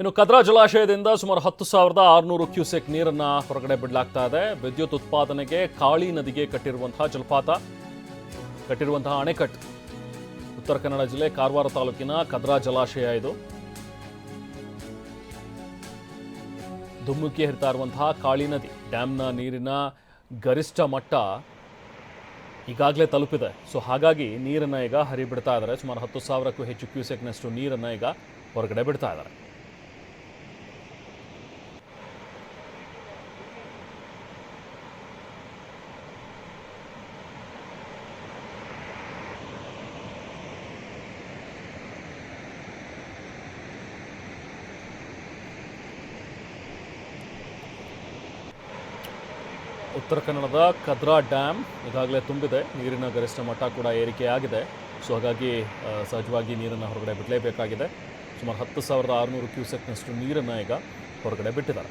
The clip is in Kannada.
ಇನ್ನು ಕದ್ರಾ ಜಲಾಶಯದಿಂದ ಸುಮಾರು ಹತ್ತು ಸಾವಿರದ ಆರುನೂರು ಕ್ಯೂಸೆಕ್ ನೀರನ್ನ ಹೊರಗಡೆ ಬಿಡಲಾಗ್ತಾ ಇದೆ. ವಿದ್ಯುತ್ ಉತ್ಪಾದನೆಗೆ ಕಾಳಿ ನದಿಗೆ ಕಟ್ಟಿರುವಂತಹ ಜಲಪಾತ, ಕಟ್ಟಿರುವಂತಹ ಅಣೆಕಟ್ಟು. ಉತ್ತರ ಕನ್ನಡ ಜಿಲ್ಲೆ ಕಾರವಾರ ತಾಲೂಕಿನ ಕದ್ರಾ ಜಲಾಶಯ ಇದು. ಧುಮ್ಮುಕಿ ಹರಿತಾ ಇರುವಂತಹ ಕಾಳಿ ನದಿ ಡ್ಯಾಮ್ನ ನೀರಿನ ಗರಿಷ್ಠ ಮಟ್ಟ ಈಗಾಗಲೇ ತಲುಪಿದೆ. ಸೊ ಹಾಗಾಗಿ ನೀರನ್ನು ಈಗ ಹರಿಬಿಡ್ತಾ ಇದ್ದಾರೆ. ಸುಮಾರು ಹತ್ತು ಸಾವಿರಕ್ಕೂ ಹೆಚ್ಚು ಕ್ಯೂಸೆಕ್ನಷ್ಟು ನೀರನ್ನು ಈಗ ಹೊರಗಡೆ ಬಿಡ್ತಾ ಇದ್ದಾರೆ. ಉತ್ತರ ಕನ್ನಡದ ಕದ್ರಾ ಡ್ಯಾಮ್ ಈಗಾಗಲೇ ತುಂಬಿದೆ. ನೀರಿನ ಗರಿಷ್ಠ ಮಟ್ಟ ಕೂಡ ಏರಿಕೆಯಾಗಿದೆ ಸೊ ಹಾಗಾಗಿ ಸಹಜವಾಗಿ ನೀರನ್ನು ಹೊರಗಡೆ ಬಿಡಲೇಬೇಕಾಗಿದೆ. ಸುಮಾರು ಹತ್ತು ಸಾವಿರದ ಆರುನೂರು ಕ್ಯೂಸೆಕ್ನಷ್ಟು ನೀರನ್ನು ಈಗ ಹೊರಗಡೆ ಬಿಟ್ಟಿದ್ದಾರೆ.